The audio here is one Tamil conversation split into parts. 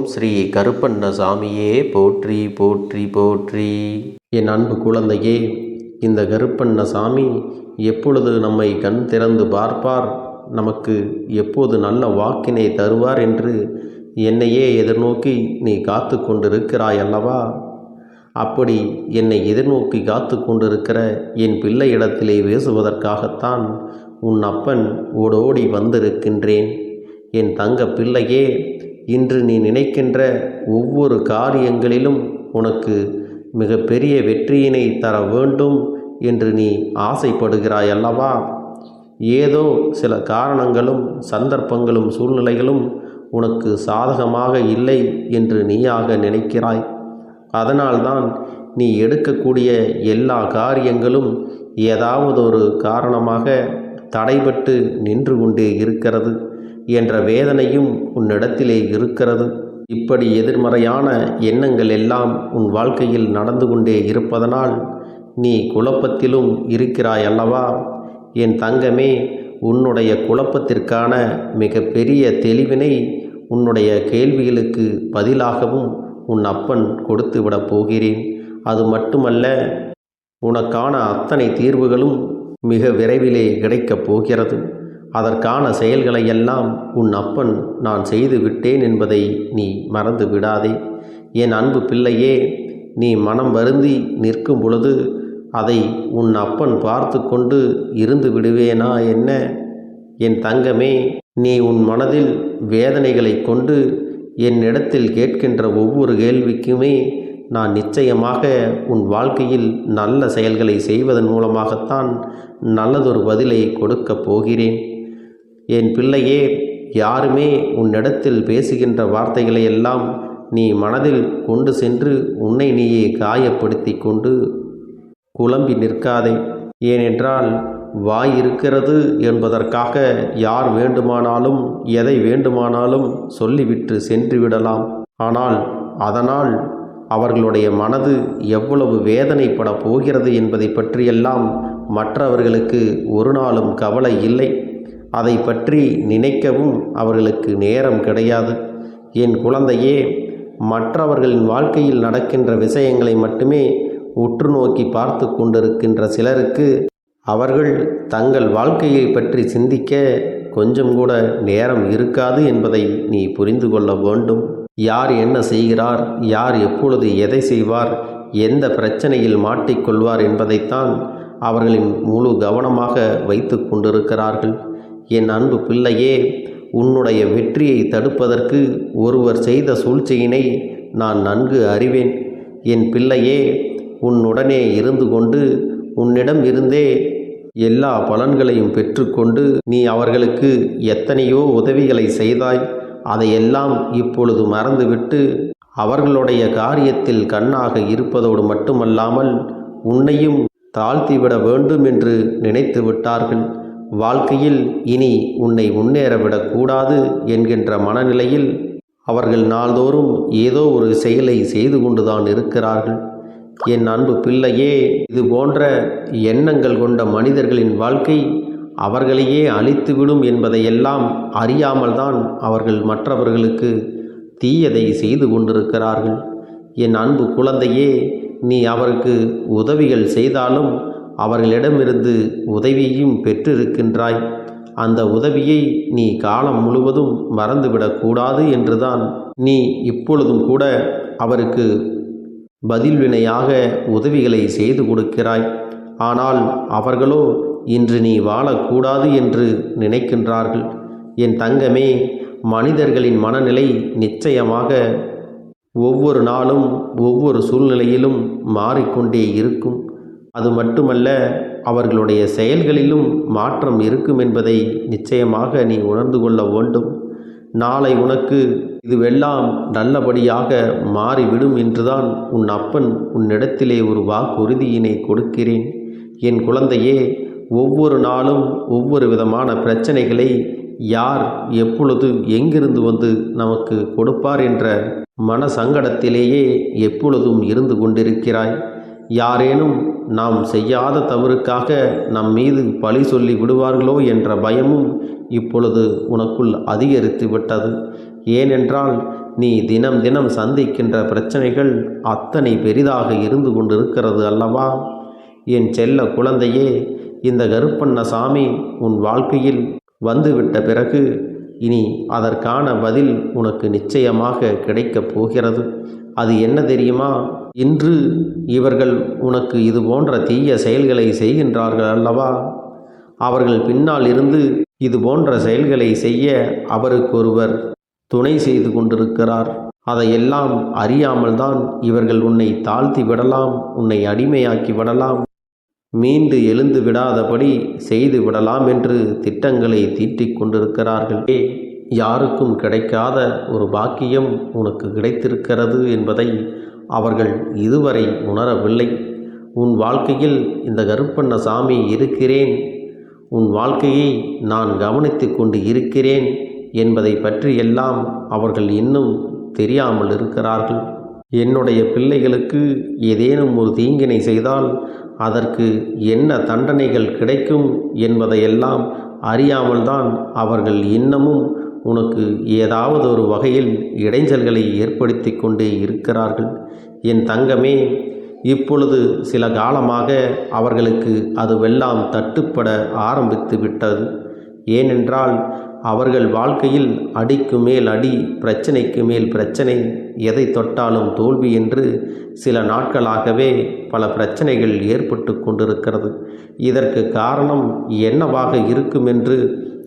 ஓம் ஸ்ரீ கருப்பண்ணசாமியே. போற்றி போற்றி போற்றி. என் அன்பு குழந்தையே இந்த கருப்பண்ண சாமி எப்பொழுது நம்மை கண் திறந்து பார்ப்பார்? நமக்கு எப்போது நல்ல வாக்கினை தருவார் என்று என்னையே எதிர்நோக்கி நீ காத்து கொண்டிருக்கிறாய் அல்லவா? அப்படி என்னை எதிர்நோக்கி காத்து கொண்டிருக்கிற என் பிள்ளையிடத்திலே பேசுவதற்காகத்தான் உன் அப்பன் ஓடோடி வந்திருக்கின்றேன். என் தங்க பிள்ளையே இன்று நீ நினைக்கின்ற ஒவ்வொரு காரியங்களிலும் உனக்கு மிகப்பெரிய வெற்றியினை தர வேண்டும் என்று நீ ஆசைப்படுகிறாய் அல்லவா ஏதோ சில காரணங்களும் சந்தர்ப்பங்களும் சூழ்நிலைகளும் உனக்கு சாதகமாக இல்லை என்று நீயாக நினைக்கிறாய். அதனால்தான் நீ எடுக்கக்கூடிய எல்லா காரியங்களும் ஏதாவது ஒரு காரணமாக தடைபட்டு நின்று கொண்டே இருக்கிறது. என்ற வேதனையும் உன்னிடத்திலே இருக்கிறது. இப்படி எதிர்மறையான எண்ணங்கள் எல்லாம் உன் வாழ்க்கையில் நடந்து கொண்டே இருப்பதனால் நீ குழப்பத்திலும் இருக்கிறாய் அல்லவா? என் தங்கமே உன்னுடைய குழப்பத்திற்கான மிக பெரிய தெளிவினை உன்னுடைய கேள்விகளுக்கு பதிலாகவும் உன் அப்பன் கொடுத்து விடப் போகிறேன். அது மட்டுமல்ல உனக்கான அத்தனை தீர்வுகளும் மிக விரைவிலே கிடைக்கப் போகிறது. அதற்கான செயல்களை எல்லாம் உன் அப்பன் நான் செய்து விட்டேன் என்பதை நீ மறந்து விடாதே. என் அன்பு பிள்ளையே நீ மனம் வருந்தி நிற்கும் பொழுது அதை உன் அப்பன் பார்த்து கொண்டு இருந்து விடுவேனா என்ன? என் தங்கமே நீ உன் மனதில் வேதனைகளை கொண்டு என்னிடத்தில் கேட்கின்ற ஒவ்வொரு கேள்விக்குமே நான் நிச்சயமாக உன் வாழ்க்கையில் நல்ல செயல்களை செய்வதன் மூலமாகத்தான் நல்லதொரு பதிலை கொடுக்கப் போகிறேன். என் பிள்ளையே யாருமே உன்னிடத்தில் பேசுகின்ற வார்த்தைகளை எல்லாம் நீ மனதில் கொண்டு சென்று உன்னை நீயே காயப்படுத்தி கொண்டு குழம்பி நிற்காதே. ஏனென்றால் வாய் இருக்கிறது என்பதற்காக யார் வேண்டுமானாலும் எதை வேண்டுமானாலும் சொல்லிவிட்டு சென்று விடலாம். ஆனால் அதனால் அவர்களுடைய மனது எவ்வளவு வேதனைப்பட போகிறது என்பதை பற்றியெல்லாம் மற்றவர்களுக்கு ஒரு நாளும் கவலை இல்லை. அதை பற்றி நினைக்கவும் அவர்களுக்கு நேரம் கிடையாது. என் குழந்தையே மற்றவர்களின் வாழ்க்கையில் நடக்கின்ற விஷயங்களை மட்டுமே உற்று நோக்கி பார்த்து கொண்டிருக்கின்ற சிலருக்கு அவர்கள் தங்கள் வாழ்க்கையை பற்றி சிந்திக்க கொஞ்சம் கூட நேரம் இருக்காது என்பதை நீ புரிந்து கொள்ள வேண்டும். யார் என்ன செய்கிறார் யார் எப்பொழுது எதை செய்வார் எந்த பிரச்சனையில் மாட்டிக்கொள்வார் என்பதைத்தான் அவர்களின் முழு கவனமாக வைத்து கொண்டிருக்கிறார்கள். என் அன்பு பிள்ளையே உன்னுடைய வெற்றியை தடுப்பதற்கு ஒருவர் செய்த சூழ்ச்சியினை நான் நன்கு அறிவேன். என் பிள்ளையே உன்னுடனே இருந்து கொண்டு உன்னிடம் இருந்தே எல்லா பலன்களையும் பெற்றுக்கொண்டு நீ அவர்களுக்கு எத்தனையோ உதவிகளை செய்தாய். அதையெல்லாம் இப்பொழுது மறந்துவிட்டு அவர்களுடைய காரியத்தில் கண்ணாக இருப்பதோடு மட்டுமல்லாமல் உன்னையும் தாழ்த்திவிட வேண்டும் என்று நினைத்து விட்டார்கள் வாழ்க்கையில் இனி உன்னை முன்னேறவிடக்கூடாது என்கின்ற மனநிலையில் அவர்கள் நாள்தோறும் ஏதோ ஒரு செயலை செய்து கொண்டுதான் இருக்கிறார்கள். என் அன்பு பிள்ளையே இது போன்ற எண்ணங்கள் கொண்ட மனிதர்களின் வாழ்க்கை அவர்களையே அழித்துவிடும் என்பதையெல்லாம் அறியாமல்தான் அவர்கள் மற்றவர்களுக்கு தீயதை செய்து கொண்டிருக்கிறார்கள். என் அன்பு குழந்தையே நீ அவருக்கு உதவிகள் செய்தாலும் அவர்களிடமிருந்து உதவியையும் பெற்றிருக்கின்றாய். அந்த உதவியை நீ காலம் முழுவதும் மறந்துவிடக்கூடாது என்றுதான் நீ இப்பொழுதும் கூட அவருக்கு பதில் வினையாக உதவிகளை செய்து கொடுக்கிறாய். ஆனால் அவர்களோ இன்று நீ வாழக்கூடாது என்று நினைக்கின்றார்கள். என் தங்கமே மனிதர்களின் மனநிலை நிச்சயமாக ஒவ்வொரு நாளும் ஒவ்வொரு சூழ்நிலையிலும் மாறிக்கொண்டே இருக்கும். அது மட்டுமல்ல அவர்களுடைய செயல்களிலும் மாற்றம் இருக்கும் என்பதை நிச்சயமாக நீ உணர்ந்து கொள்ள வேண்டும். நாளை உனக்கு இதுவெல்லாம் நல்லபடியாக மாறிவிடும் என்றுதான் உன் அப்பன் உன்னிடத்திலே ஒரு வாக்குறுதியினை கொடுக்கிறேன். என் குழந்தையே ஒவ்வொரு நாளும் ஒவ்வொரு விதமான பிரச்சனைகளை யார் எப்பொழுது எங்கிருந்து வந்து நமக்கு கொடுப்பார் என்ற மன சங்கடத்திலேயே எப்பொழுதும் இருந்து கொண்டிருக்கிறாய். யாரேனும் நாம் செய்யாத தவறுக்காக நம் மீது பழி சொல்லி விடுவார்களோ என்ற பயமும் இப்பொழுது உனக்குள் அதிகரித்து விட்டது. ஏனென்றால் நீ தினம் தினம் சந்திக்கின்ற பிரச்சனைகள் அத்தனை பெரிதாக இருந்து கொண்டிருக்கிறது அல்லவா? என் செல்ல குழந்தையே இந்த கருப்பண்ணசாமி உன் வாழ்க்கையில் வந்துவிட்ட பிறகு இனி அதற்கான பதில் உனக்கு நிச்சயமாக கிடைக்கப் போகிறது. அது என்ன தெரியுமா? இன்று இவர்கள் உனக்கு இது போன்ற தீய செயல்களை செய்கின்றார்கள் அல்லவா? அவர்கள் பின்னால் இருந்து இது போன்ற செயல்களை செய்ய அவருக்கொருவர் துணை செய்து கொண்டிருக்கிறார். அதையெல்லாம் அறியாமல் தான் இவர்கள் உன்னை தாழ்த்தி விடலாம் உன்னை அடிமையாக்கி விடலாம். மீண்டு எழுந்து விடாதபடி செய்து விடலாம் என்று திட்டங்களை தீட்டிக் கொண்டிருக்கிறார்கள். ஏ யாருக்கும் கிடைக்காத ஒரு பாக்கியம் உனக்கு கிடைத்திருக்கிறது என்பதை அவர்கள் இதுவரை உணரவில்லை. உன் வாழ்க்கையில் இந்த கருப்பண்ண சாமி இருக்கிறேன். உன் வாழ்க்கையை நான் கவனித்து கொண்டு இருக்கிறேன் என்பதை பற்றியெல்லாம் அவர்கள் இன்னும் தெரியாமல் இருக்கிறார்கள். என்னுடைய பிள்ளைகளுக்கு ஏதேனும் ஒரு தீங்கினை செய்தால் அதற்கு என்ன தண்டனைகள் கிடைக்கும் என்பதையெல்லாம் அறியாமல்தான் அவர்கள் இன்னமும் உனக்கு ஏதாவது ஒரு வகையில் இடைஞ்சல்களை ஏற்படுத்தி கொண்டே இருக்கிறார்கள். என் தங்கமே இப்பொழுது சில காலமாக அவர்களுக்கு அதுவெல்லாம் தட்டுப்பட ஆரம்பித்து விட்டது. ஏனென்றால் அவர்கள் வாழ்க்கையில் அடிக்கு மேல் அடி பிரச்சனைக்கு மேல் பிரச்சனை எதை தொட்டாலும் தோல்வி என்று சில நாட்களாகவே பல பிரச்சனைகள் ஏற்பட்டு கொண்டிருக்கிறது. இதற்கு காரணம் என்னவாக இருக்கும் என்று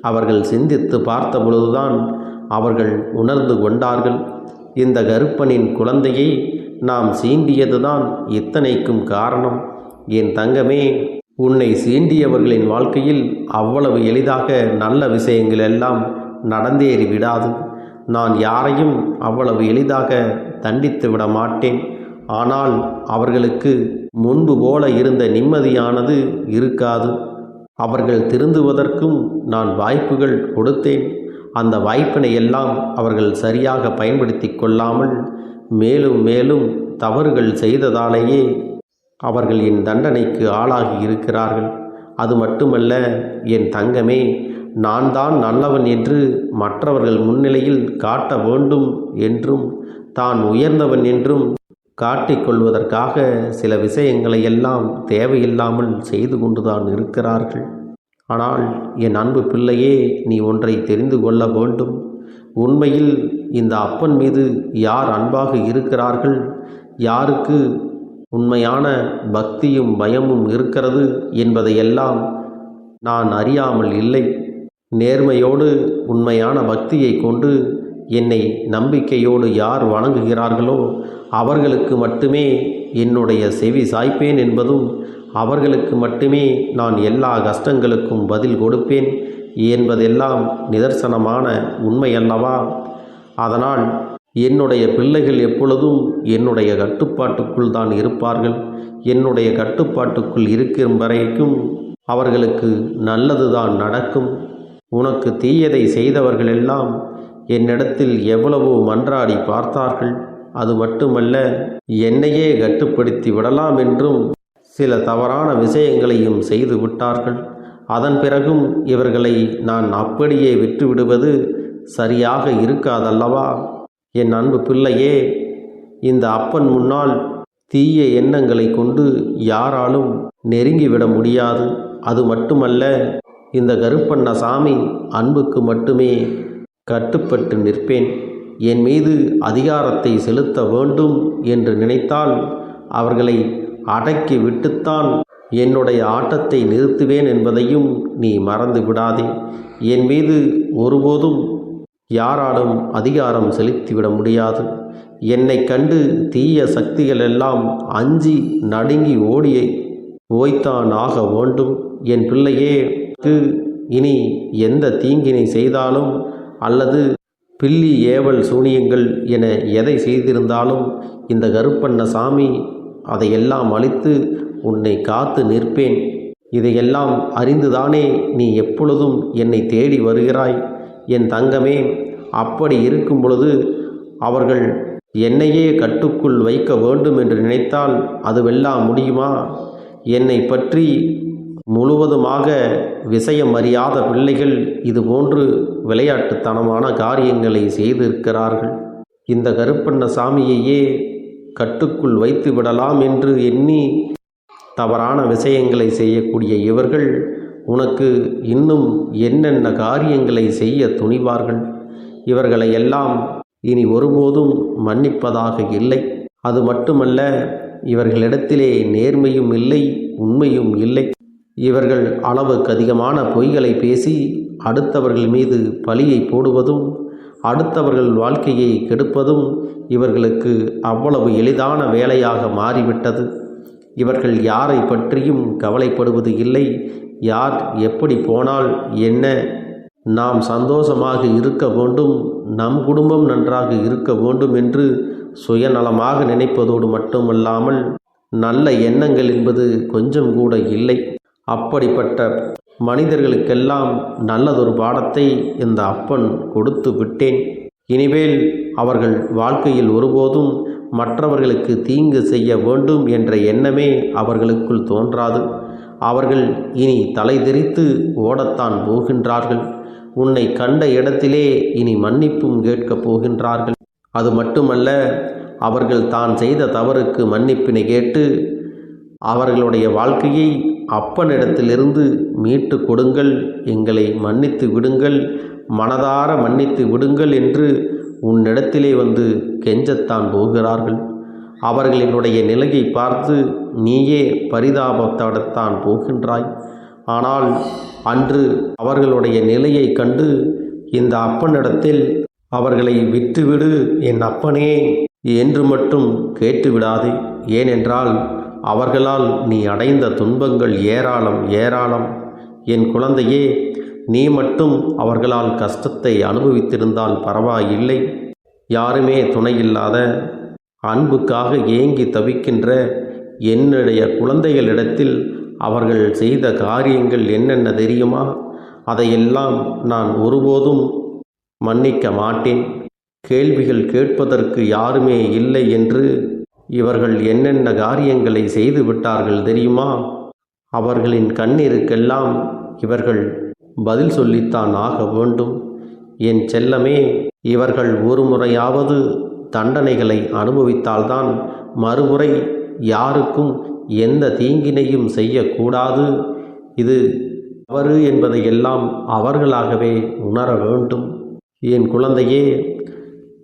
அவர்கள் சிந்தித்து பார்த்த பொழுதுதான் அவர்கள் உணர்ந்து கொண்டார்கள். இந்த கருப்பனின் குழந்தையை நாம் சீண்டியதுதான் இத்தனைக்கும் காரணம். என் தங்கமே உன்னை சீண்டியவர்களின் வாழ்க்கையில் அவ்வளவு எளிதாக நல்ல விஷயங்கள் எல்லாம் நடந்தேறி விடாது. நான் யாரையும் அவ்வளவு எளிதாக தண்டித்து விட மாட்டேன். ஆனால் அவர்களுக்கு முன்பு போல இருந்த நிம்மதியானது இருக்காது. அவர்கள் திருந்துவதற்கும் நான் வாய்ப்புகள் கொடுத்தேன். அந்த வாய்ப்பினை எல்லாம் அவர்கள் சரியாக பயன்படுத்தி கொள்ளாமல் மேலும் மேலும் தவறுகள் செய்ததாலேயே அவர்கள் என் தண்டனைக்கு ஆளாகி இருக்கிறார்கள். அது மட்டுமல்ல என் தங்கமே நான் தான் நல்லவன் என்று மற்றவர்கள் முன்னிலையில் காட்ட வேண்டும் என்றும் தான் உயர்ந்தவன் என்றும் காட்டிக்கொள்வதற்காக சில விஷயங்களை எல்லாம் தேவையில்லாமல் செய்து கொண்டுதான் இருக்கிறார்கள். ஆனால் என் அன்பு பிள்ளையே நீ ஒன்றை தெரிந்து கொள்ள வேண்டும். உண்மையில் இந்த அப்பன் மீது யார் அன்பாக இருக்கிறார்கள்? யாருக்கு உண்மையான பக்தியும் பயமும் இருக்கிறது என்பதையெல்லாம் நான் அறியாமல் இல்லை. நேர்மையோடு உண்மையான பக்தியை கொண்டு என்னை நம்பிக்கையோடு யார் வணங்குகிறார்களோ அவர்களுக்கு மட்டுமே என்னுடைய செவி சாய்ப்பேன் என்பதும் அவர்களுக்கு மட்டுமே நான் எல்லா கஷ்டங்களுக்கும் பதில் கொடுப்பேன் என்பதெல்லாம் நிதர்சனமான உண்மையல்லவா? அதனால் என்னுடைய பிள்ளைகள் எப்பொழுதும் என்னுடைய கட்டுப்பாட்டுக்குள் தான் இருப்பார்கள். என்னுடைய கட்டுப்பாட்டுக்குள் இருக்கும் வரைக்கும் அவர்களுக்கு நல்லது தான் நடக்கும். உனக்கு தீயதை செய்தவர்கள் எல்லாம் என்னிடத்தில் எவ்வளவோ மன்றாடி பார்த்தார்கள். அது மட்டுமல்ல என்னையே கட்டுப்படுத்தி விடலாம் என்றும் சில தவறான விஷயங்களையும் செய்து விட்டார்கள். அதன் பிறகும் இவர்களை நான் அப்படியே விட்டுவிடுவது சரியாக இருக்காதல்லவா? என் அன்பு பிள்ளையே இந்த அப்பன் முன்னால் தீய எண்ணங்களை கொண்டு யாராலும் நெருங்கிவிட முடியாது. அது மட்டுமல்ல இந்த கருப்பண்ண சாமி அன்புக்கு மட்டுமே கட்டுப்பட்டு நிற்பேன். என் மீது அதிகாரத்தை செலுத்த வேண்டும் என்று நினைத்தால் அவர்களை அடக்கி விட்டுத்தான் என்னுடைய ஆட்டத்தை நிறுத்துவேன் என்பதையும் நீ மறந்து விடாதே. என் மீது ஒருபோதும் யாராலும் அதிகாரம் செலுத்திவிட முடியாது. என்னை கண்டு தீய சக்திகள் எல்லாம் அஞ்சி நடுங்கி ஓடிய ஓய்த்தான் ஆக வேண்டும். என் பிள்ளையே இனி எந்த தீங்கினை செய்தாலும் அல்லது பில்லி ஏவல் சூனியங்கள் என எதை செய்திருந்தாலும் இந்த கருப்பண்ண சாமி அதையெல்லாம் அழித்து உன்னை காத்து நிற்பேன். இதையெல்லாம் அறிந்துதானே நீ எப்பொழுதும் என்னை தேடி வருகிறாய். என் தங்கமே அப்படி இருக்கும் பொழுது அவர்கள் என்னையே கட்டுக்குள் வைக்க வேண்டும் என்று நினைத்தால் அதுவெல்லாம் முடியுமா? என்னை பற்றி முழுவதுமாக விஷயம் அறியாத பிள்ளைகள் இதுபோன்று விளையாட்டுத்தனமான காரியங்களை செய்திருக்கிறார்கள். இந்த கருப்பண்ண சாமியையே கட்டுக்குள் வைத்து விடலாம் என்று எண்ணி தவறான விஷயங்களை செய்யக்கூடிய இவர்கள் உனக்கு இன்னும் என்னென்ன காரியங்களை செய்ய துணிவார்கள்? இவர்களை எல்லாம் இனி ஒருபோதும் மன்னிப்பதாக இல்லை. அது மட்டுமல்ல இவர்களிடத்திலே நேர்மையும் இல்லை உண்மையும் இல்லை. இவர்கள் அளவுக்கு அதிகமான பொய்களை பேசி அடுத்தவர்கள் மீது பழியை போடுவதும் அடுத்தவர்கள் வாழ்க்கையை கெடுப்பதும் இவர்களுக்கு அவ்வளவு எளிதான வேலையாக மாறிவிட்டது. இவர்கள் யாரை பற்றியும் கவலைப்படுவது இல்லை யார் எப்படி போனால் என்ன நாம் சந்தோஷமாக இருக்க வேண்டும் நம் குடும்பம் நன்றாக இருக்க வேண்டும் என்று சுயநலமாக நினைப்பதோடு மட்டுமல்லாமல் நல்ல எண்ணங்கள் என்பது கொஞ்சம் கூட இல்லை. அப்படிப்பட்ட மனிதர்களுக்கெல்லாம் நல்லதொரு பாடத்தை இந்த அப்பன் கொடுத்து விட்டேன். இனிமேல் அவர்கள் வாழ்க்கையில் ஒருபோதும் மற்றவர்களுக்கு தீங்கு செய்ய வேண்டும் என்ற எண்ணமே அவர்களுக்குள் தோன்றாது. அவர்கள் இனி தலைதெறித்து ஓடத்தான் போகின்றார்கள். உன்னை கண்ட இடத்திலே இனி மன்னிப்பும் கேட்கப் போகின்றார்கள். அது மட்டுமல்ல அவர்கள் தான் செய்த தவறுக்கு மன்னிப்பினை கேட்டு அவர்களுடைய வாழ்க்கையை அப்பனிடத்திலிருந்து மீட்டு கொடுங்கள் எங்களை மன்னித்து விடுங்கள் மனதார மன்னித்து விடுங்கள் என்று உன்னிடத்திலே வந்து கெஞ்சத்தான் போகிறார்கள். அவர்களினுடைய நிலையை பார்த்து நீயே பரிதாபத்தோடத்தான் போகின்றாய். ஆனால் அன்று அவர்களுடைய நிலையை கண்டு இந்த அப்பனிடத்தில் அவர்களை விட்டுவிடு என் அப்பனே என்று மட்டும் கேட்டுவிடாது. ஏனென்றால் அவர்களால் நீ அடைந்த துன்பங்கள் ஏராளம் ஏராளம். என் குழந்தையே நீ மட்டும் அவர்களால் கஷ்டத்தை அனுபவித்திருந்தால் பரவாயில்லை. யாருமே துணையில்லாத அன்புக்காக ஏங்கி தவிக்கின்ற என்னுடைய குழந்தைகளிடத்தில் அவர்கள் செய்த காரியங்கள் என்னென்ன தெரியுமா? அதையெல்லாம் நான் ஒருபோதும் மன்னிக்க மாட்டேன். கேள்விகள் கேட்பதற்கு யாருமே இல்லை என்று இவர்கள் என்னென்ன காரியங்களை செய்து விட்டார்கள் தெரியுமா? அவர்களின் கண்ணீருக்கெல்லாம் இவர்கள் பதில் சொல்லித்தான் ஆக வேண்டும். என் செல்லமே இவர்கள் ஒரு முறையாவது தண்டனைகளை அனுபவித்தால்தான் மறுமுறை யாருக்கும் எந்த தீங்கினையும் செய்யக்கூடாது. இது தவறு என்பதை எல்லாம் அவர்களாகவே உணர வேண்டும். என் குழந்தையே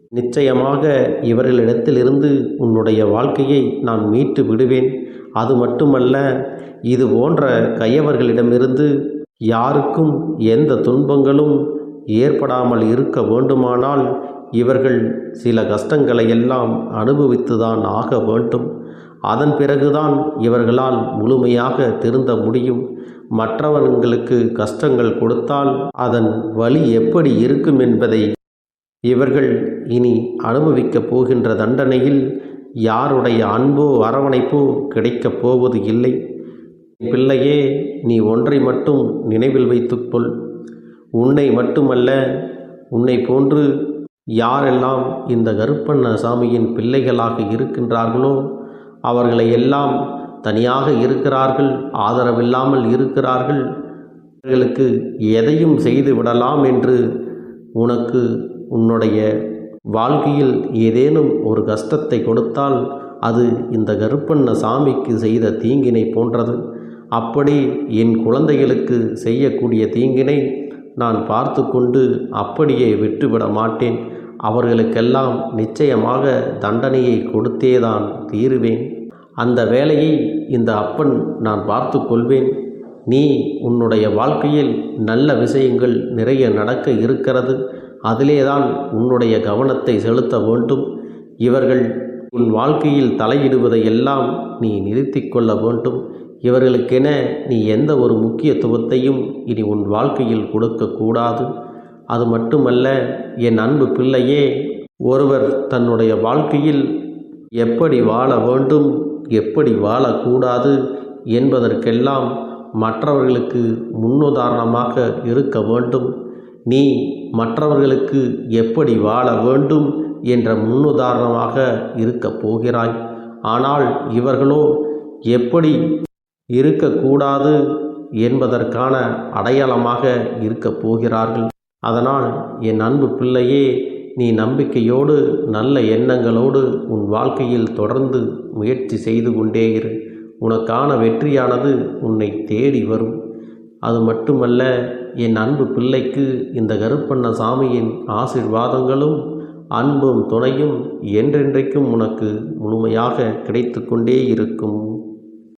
நிச்சயமாக இவர்களிடத்திலிருந்து உன்னுடைய வாழ்க்கையை நான் மீட்டு விடுவேன். அது மட்டுமல்ல இது போன்ற கையவர்களிடமிருந்து யாருக்கும் எந்த துன்பங்களும் ஏற்படாமல் இருக்க வேண்டுமானால் இவர்கள் சில கஷ்டங்களை எல்லாம் அனுபவித்துதான் ஆக வேண்டும். அதன் பிறகுதான் இவர்களால் முழுமையாக திருந்த முடியும். மற்றவர்களுக்கு கஷ்டங்கள் கொடுத்தால் அதன் வழி எப்படி இருக்கும் என்பதை இவர்கள் இனி அனுபவிக்கப் போகின்ற தண்டனையில் யாருடைய அன்போ அரவணைப்போ கிடைக்கப் போவது இல்லை. பிள்ளையே நீ ஒன்றை மட்டும் நினைவில் வைத்துக்கொள் உன்னை மட்டுமல்ல உன்னை போன்று யாரெல்லாம் இந்த கருப்பண்ண சாமியின் பிள்ளைகளாக இருக்கின்றார்களோ அவர்களை எல்லாம் தனியாக இருக்கிறார்கள் ஆதரவில்லாமல் இருக்கிறார்கள். அவர்களுக்கு எதையும் செய்து விடலாம் என்று உனக்கு உன்னுடைய வாழ்க்கையில் ஏதேனும் ஒரு கஷ்டத்தை கொடுத்தால் அது இந்த கருப்பண்ண சாமிக்கு செய்த தீங்கினை போன்றது. அப்படி என் குழந்தைகளுக்கு செய்யக்கூடிய தீங்கினை நான் பார்த்து கொண்டு அப்படியே விட்டுவிட மாட்டேன். அவர்களுக்கெல்லாம் நிச்சயமாக தண்டனையை கொடுத்தேதான் தீருவேன். அந்த வேலையை இந்த அப்பன் நான் பார்த்து கொள்வேன். நீ உன்னுடைய வாழ்க்கையில் நல்ல விஷயங்கள் நிறைய நடக்க இருக்கிறது. அதிலேதான் உன்னுடைய கவனத்தை செலுத்த வேண்டும். இவர்கள் உன் வாழ்க்கையில் தலையிடுவதை எல்லாம் நீ நிறுத்தி கொள்ள வேண்டும். இவர்களுக்கென நீ எந்த ஒரு முக்கியத்துவத்தையும் இனி உன் வாழ்க்கையில் கொடுக்கக்கூடாது அது மட்டுமல்ல என் அன்பு பிள்ளையே ஒருவர் தன்னுடைய வாழ்க்கையில் எப்படி வாழ வேண்டும் எப்படி வாழக்கூடாது என்பதற்கெல்லாம் மற்றவர்களுக்கு முன்னுதாரணமாக இருக்க வேண்டும். நீ மற்றவர்களுக்கு எப்படி வாழ வேண்டும் என்ற முன்னுதாரணமாக இருக்கப் போகிறாய். ஆனால் இவர்களோ எப்படி இருக்கக்கூடாது என்பதற்கான அடையாளமாக இருக்கப் போகிறார்கள். அதனால் என் அன்பு பிள்ளையே நீ நம்பிக்கையோடு நல்ல எண்ணங்களோடு உன் வாழ்க்கையில் தொடர்ந்து முயற்சி செய்து கொண்டே இரு. உனக்கான வெற்றியானது உன்னை தேடி வரும். அது மட்டுமல்ல என் அன்பு பிள்ளைக்கு இந்த கருப்பண்ண சாமியின் ஆசிர்வாதங்களும் அன்பும் துணையும் என்றென்றைக்கும் உனக்கு முழுமையாக கிடைத்து கொண்டே இருக்கும்.